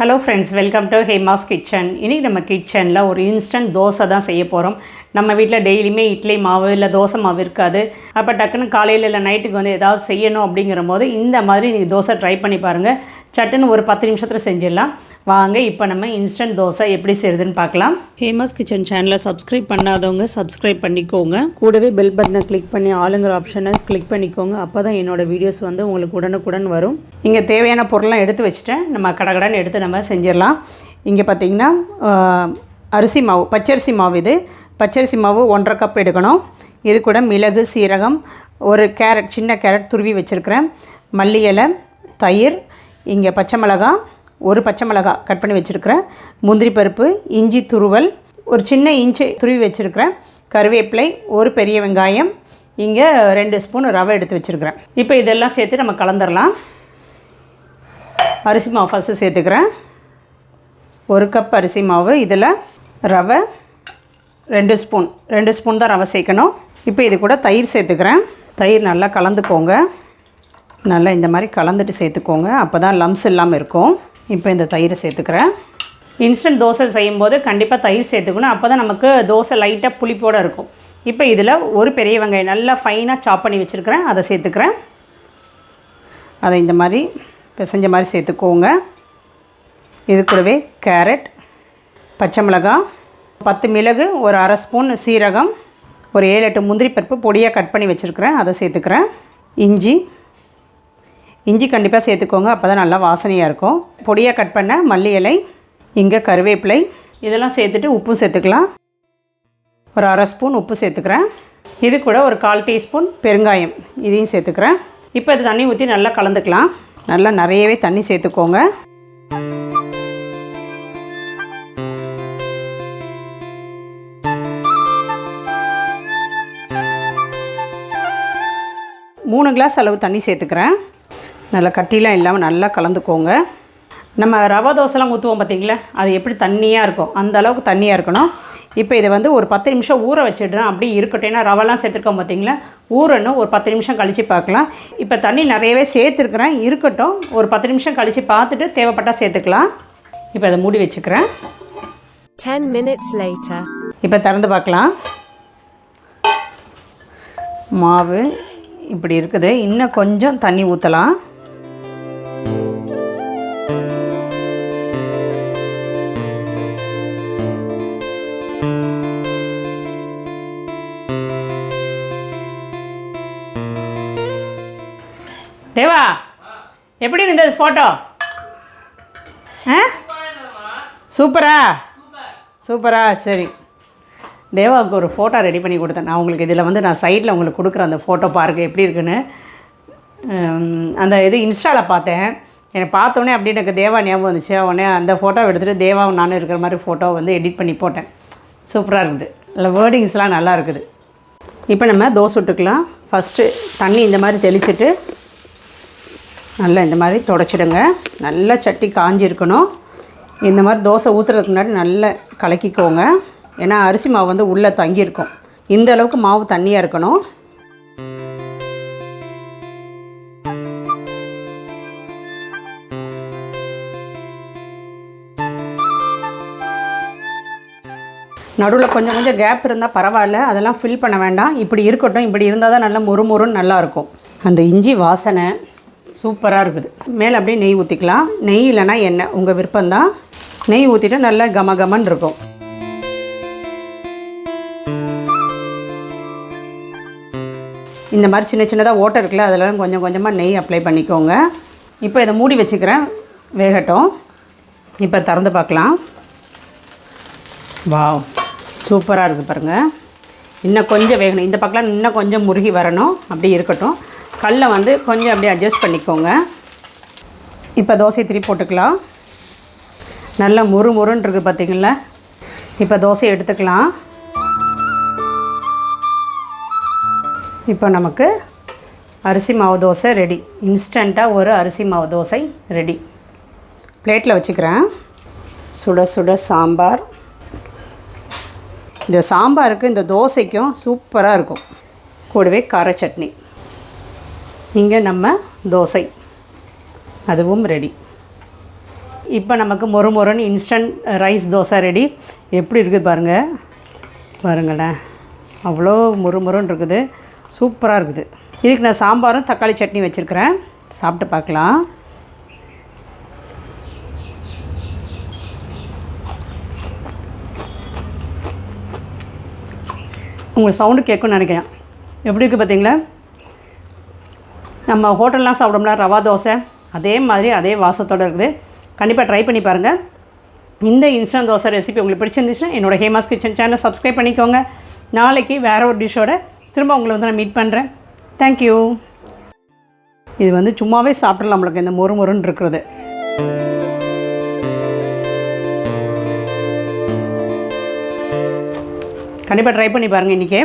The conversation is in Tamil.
Hello friends welcome to Hema's kitchen இன்றைக்கி நம்ம கிச்சனில் ஒரு இன்ஸ்டன்ட் தோசை தான் செய்ய போகிறோம் நம்ம வீட்டில் டெய்லியுமே இட்லி மாவு இல்லை தோசை மாவு இருக்காது. அப்போ டக்குன்னு காலையில் இல்லை நைட்டுக்கு வந்து ஏதாவது செய்யணும் அப்படிங்கிற போது இந்த மாதிரி நீங்கள் தோசை ட்ரை பண்ணி பாருங்கள் சட்டுன்னு ஒரு பத்து நிமிஷத்தில் செஞ்சிடலாம். வாங்க இப்போ நம்ம இன்ஸ்டன்ட் தோசை எப்படி செய்யுதுன்னு பார்க்கலாம். ஹேமாஸ் கிச்சன் சேனலை சப்ஸ்கிரைப் பண்ணாதவங்க சப்ஸ்கிரைப் பண்ணிக்கோங்க. கூடவே பெல் பட்டனை கிளிக் பண்ணி ஆளுங்கிற ஆப்ஷனை கிளிக் பண்ணிக்கோங்க. அப்போ தான் என்னோட வீடியோஸ் வந்து உங்களுக்கு உடனுக்குடன் வரும். இங்கே தேவையான பொருள்லாம் எடுத்து வச்சுட்டேன். நம்ம கடகடன் எடுத்து நம்ம செஞ்சிடலாம். இங்கே பார்த்தீங்கன்னா அரிசி மாவு பச்சரிசி மாவு இது. பச்சரிசி மாவு ஒன்றரை கப் எடுக்கணும். இது கூட மிளகு சீரகம் ஒரு கேரட் சின்ன கேரட் துருவி வச்சுருக்கிறேன். மல்லி இலை தயிர் இங்கே பச்சை மிளகா ஒரு பச்சை மிளகா கட் பண்ணி வச்சுருக்கிறேன். முந்திரி பருப்பு இஞ்சி துருவல் ஒரு சின்ன இஞ்சி துருவி வச்சுருக்கிறேன். கருவேப்பிலை ஒரு பெரிய வெங்காயம் இங்கே ரெண்டு ஸ்பூன் ரவை எடுத்து வச்சுருக்கிறேன். இப்போ இதெல்லாம் சேர்த்து நம்ம கலந்துடலாம் அரிசி மாவு ஃபஸ்ட்டு சேர்த்துக்கிறேன். ஒரு கப் அரிசி மாவு இதில் ரவை ரெண்டு ஸ்பூன் ரெண்டு ஸ்பூன் தான் ரவை சேர்க்கணும். இப்போ இது கூட தயிர் சேர்த்துக்கிறேன். தயிர் நல்லா கலந்துக்கோங்க. நல்லா இந்த மாதிரி கலந்துட்டு சேர்த்துக்கோங்க. அப்போ தான் லம்ஸ் இல்லாமல் இருக்கும். இப்போ இந்த தயிரை சேர்த்துக்கிறேன். இன்ஸ்டன்ட் தோசை செய்யும்போது கண்டிப்பாக தயிர் சேர்த்துக்கணும். அப்போ தான் நமக்கு தோசை லைட்டாக புளிப்போடு இருக்கும். இப்போ இதில் ஒரு பெரிய வெங்காயம் நல்லா ஃபைனாக சாப் பண்ணி வச்சுருக்கிறேன். அதை சேர்த்துக்கிறேன். அதை இந்த மாதிரி பிசைஞ்ச மாதிரி சேர்த்துக்கோங்க. இது கூடவே கேரட் பச்சை மிளகாய் பத்து மிளகு ஒரு அரை ஸ்பூன் சீரகம் ஒரு ஏழு எட்டு முந்திரி பருப்பு பொடியாக கட் பண்ணி வச்சுருக்கிறேன். அதை சேர்த்துக்கிறேன். இஞ்சி. இஞ்சி கண்டிப்பாக சேர்த்துக்கோங்க. அப்போ தான் நல்லா வாசனையாக இருக்கும். பொடியாக கட் பண்ண மல்லி இலை இங்கே கருவேப்பிலை இதெல்லாம் சேர்த்துட்டு உப்பு சேர்த்துக்கலாம். ஒரு அரை ஸ்பூன் உப்பு சேர்த்துக்கிறேன். இது கூட ஒரு கால் டீஸ்பூன் பெருங்காயம் இதையும் சேர்த்துக்கிறேன். இப்போ இது தண்ணி ஊற்றி நல்லா கலந்துக்கலாம். நல்லா நிறையவே தண்ணி சேர்த்துக்கோங்க. மூணு கிளாஸ் அளவு தண்ணி சேர்த்துக்கிறேன். நல்லா கட்டிலாம் இல்லாமல் நல்லா கலந்துக்கோங்க. நம்ம ரவை தோசைலாம் ஊற்றுவோம் பார்த்தீங்களா அது எப்படி தண்ணியாக இருக்கும் அந்த அளவுக்கு தண்ணியாக இருக்கணும். இப்போ இதை வந்து ஒரு பத்து நிமிஷம் ஊற வச்சிடுறேன். அப்படியே இருக்கட்டும். ஏன்னா ரவெல்லாம் சேர்த்துருக்கோம் பார்த்தீங்களா ஊறணும். ஒரு பத்து நிமிஷம் கழித்து பார்க்கலாம். இப்போ தண்ணி நிறையவே சேர்த்துருக்குறேன். இருக்கட்டும். ஒரு பத்து நிமிஷம் கழித்து பார்த்துட்டு தேவைப்பட்டால் சேர்த்துக்கலாம். இப்போ அதை மூடி வச்சுக்கிறேன். 10 minutes later. இப்போ திறந்து பார்க்கலாம். மாவு இப்படி இருக்குது. இன்னும் கொஞ்சம் தண்ணி ஊற்றலாம் தேவா எப்படி இருந்தது ஃபோட்டோ ஆ? சூப்பரா? சூப்பரா சரி. தேவாவுக்கு ஒரு ஃபோட்டோ ரெடி பண்ணி கொடுத்தேன். நான் உங்களுக்கு இதில் வந்து நான் சைட்டில் உங்களுக்கு கொடுக்குறேன் அந்த ஃபோட்டோ பாருங்க எப்படி இருக்குன்னு. அந்த இது இன்ஸ்டாவில் பார்த்தேன். எனக்கு பார்த்தோன்னே அப்படி எனக்கு தேவா ஞாபகம் வந்துச்சு. உடனே அந்த ஃபோட்டோ எடுத்துகிட்டு தேவாவும் நானும் இருக்கிற மாதிரி ஃபோட்டோ வந்து எடிட் பண்ணி போட்டேன். சூப்பராக இருக்குது. அதில் வேர்டிங்ஸ்லாம் நல்லா இருக்குது. இப்போ நம்ம தோசை விட்டுக்கலாம் ஃபஸ்ட்டு தண்ணி இந்த மாதிரி தெளிச்சிட்டு நல்லா இந்த மாதிரி தொடச்சிடுங்க. நல்லா சட்டி காஞ்சிருக்கணும். இந்த மாதிரி தோசை ஊற்றுறதுக்கு முன்னாடி நல்லா கலக்கிக்கோங்க. ஏன்னா அரிசி மாவு வந்து உள்ளே தங்கியிருக்கும். இந்த அளவுக்கு மாவு தண்ணியாக இருக்கணும். நடுவில் கொஞ்சம் கொஞ்சம் கேப் இருந்தால் பரவாயில்ல. அதெல்லாம் ஃபில் பண்ண வேண்டாம். இப்படி இருக்கட்டும் இப்படி இருந்தால் தான் நல்லா மொறு மொறுன்னு நல்லாயிருக்கும் அந்த இஞ்சி வாசனை சூப்பராக இருக்குது. மேலே அப்படியே நெய் ஊற்றிக்கலாம் நெய் இல்லைன்னா எண்ணெய். உங்கள் விருப்பம்தான். நெய் ஊற்றிட்டு நல்லா கம கமன் இருக்கும். இந்த மாதிரி சின்ன சின்னதாக ஓட்டை இருக்குல்ல அதெல்லாம் கொஞ்சம் கொஞ்சமாக நெய் அப்ளை பண்ணிக்கோங்க. இப்போ இதை மூடி வச்சுக்கிறேன். வேகட்டும். இப்போ திறந்து பார்க்கலாம். வாவ். சூப்பராக இருக்குது பாருங்கள் இன்னும் கொஞ்சம் வேகணும். இந்த பக்கம் இன்னும் கொஞ்சம் முருகி வரணும். அப்படி இருக்கட்டும். கல்லை வந்து கொஞ்சம் அப்படியே அட்ஜஸ்ட் பண்ணிக்கோங்க. இப்போ தோசை திருப்பி போட்டுக்கலாம். நல்லா முறு முருன்னு இருக்குது பார்த்தீங்களா இப்போ தோசையை எடுத்துக்கலாம். இப்போ நமக்கு அரிசி மாவு தோசை ரெடி இன்ஸ்டண்ட்டாக ஒரு அரிசி மாவு தோசை ரெடி பிளேட்டில் வச்சுக்கிறேன். சுட சுட சாம்பார். இந்த சாம்பாருக்கு இந்த தோசைக்கும் சூப்பராக இருக்கும். கூடவே கார சட்னி. இங்கே நம்ம தோசை. அதுவும் ரெடி இப்போ நமக்கு மொறு மொறுன்னு இன்ஸ்டன்ட் ரைஸ் தோசை ரெடி எப்படி இருக்குது பாருங்கள் பாருங்களேன். அவ்வளோ மொறு மொறுன்னு இருக்குது. சூப்பராக இருக்குது. இதுக்கு நான் சாம்பாரும் தக்காளி சட்னி வச்சுருக்கிறேன். சாப்பிட்டு பார்க்கலாம். உங்களுக்கு சவுண்டு கேட்கும்னு நினைக்கிறேன். எப்படி இருக்குது பார்த்தீங்களா? நம்ம ஹோட்டல்லாம் சாப்பிடோம்ல ரவா தோசை அதே மாதிரி அதே வாசத்தோடு இருக்குது. கண்டிப்பாக ட்ரை பண்ணி பாருங்கள் இந்த இன்ஸ்டன்ட் தோசை ரெசிபி உங்களுக்கு பிடிச்சிருந்துச்சுன்னா என்னோட ஹேமாஸ் கிச்சன் சேனல் சப்ஸ்கிரைப் பண்ணிக்கோங்க. நாளைக்கு வேறு ஒரு டிஷ்ஷோட திரும்ப உங்களை வந்து நான் மீட் பண்ணுறேன் தேங்க்யூ இது வந்து சும்மாவே சாப்பிடலாம் நம்மளுக்கு இந்த மொறு மொறுன்னு இருக்கிறது. கண்டிப்பாக ட்ரை பண்ணி பாருங்கள் இன்றைக்கி